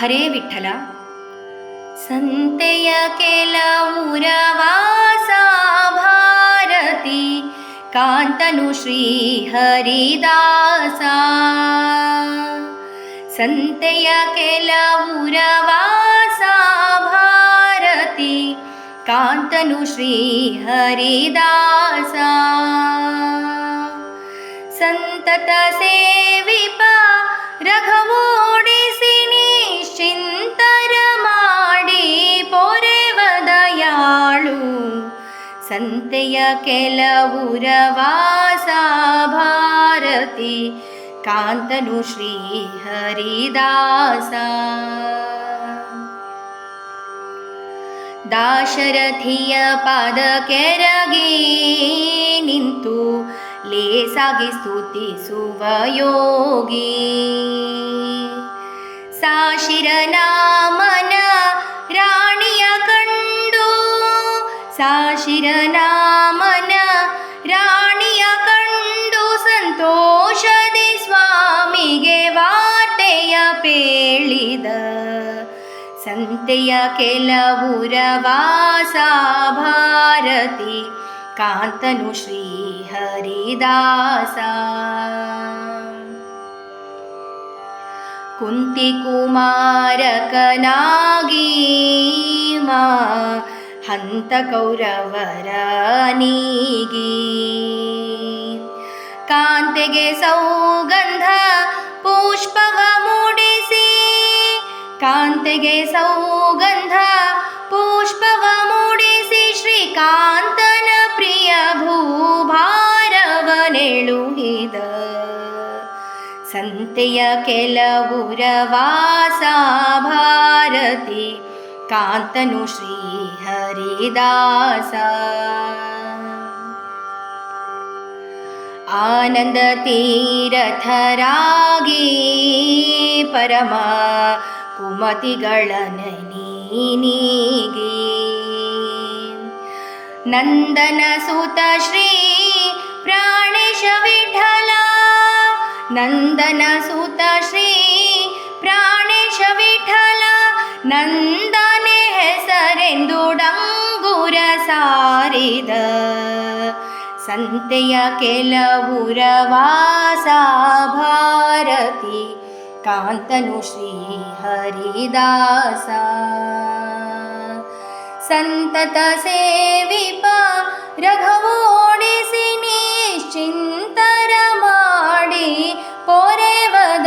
हरे विठ्ठल संतेय केलौरवासा भारती कान्तनु श्रीहरिदासा संतेय केलौरवासा भारती कान्तनु श्रीहरिदासा ಸಂತತ ಸೇವಿಪ ಸಂತೆಯ ಕೆಲವುರ ವಾಸ ಭಾರತಿ ಕಾಂತನು ಶ್ರೀ ಹರಿದಾಸ ದಾಶರಥಿಯ ಪಾದ ಕೆರಗಿ ನಿಂತು ಲೇಸಾಗಿ ಸ್ತುತಿಸುವ ಯೋಗಿ ಸಾಶಿರನಾಮನ ಸಾಶಿರನಾಮನ ರಾಣಿಯ ಕಂಡು ಸಂತೋಷದಿ ಸ್ವಾಮಿಗೆ ವಾರ್ತೆಯ ಪೇಳಿದ ಸಂತೆಯ ಕೆಲವುರ ವಾಸ ಭಾರತಿ ಕಾಂತನು ಶ್ರೀ ಹರಿದಾಸ ಕುಂತಿ ಕುಮಾರಕನಾಗಿ ಮಾ ಹಂತ ಕೌರವರ ನೀಗಿ ಕಾಂತೆಗೆ ಸೌಗಂಧ ಪುಷ್ಪವ ಮೂಡಿಸಿ. ಕಾಂತೆಗೆ ಸೌಗಂಧ ಪುಷ್ಪವ ಮೂಡಿಸಿ ಶ್ರೀಕಾಂತನ ಪ್ರಿಯ ಭೂಭಾರವನೆಳುಹಿದ. ಸಂತೆಯ ಕೆಲವುರ ವಾಸ ಭಾರತಿ कान्तनु श्री हरिदास आनन्दतीरथरागी परमा कुमतिगळनिगी नन्दनसुतश्री प्राणेशविठला नन्दनसुतश्री प्राणेशविठल नन्दन ವಿಠಲ ನಂದನ ಸುತ ಶ್ರೀ ಪ್ರಾಣೇಶ ವಿಠಲ ನಂದನೆ ಹೆಸರೆಂದು ಡಂಗುರ ಸಾರಿದ ಸಂತೆಯ ಕೆಲವುರ ವಾಸ ಭಾರತಿ ಕಾಂತನು ಶ್ರೀ ಹರಿದಾಸ ಸಂತತ ಸೇವಿಪ ರಘವೋಡಿಸಿ ನಿಶ್ಚಿಂತರ ಮಾಡಿ ಪೊರೆವದಯಾಳು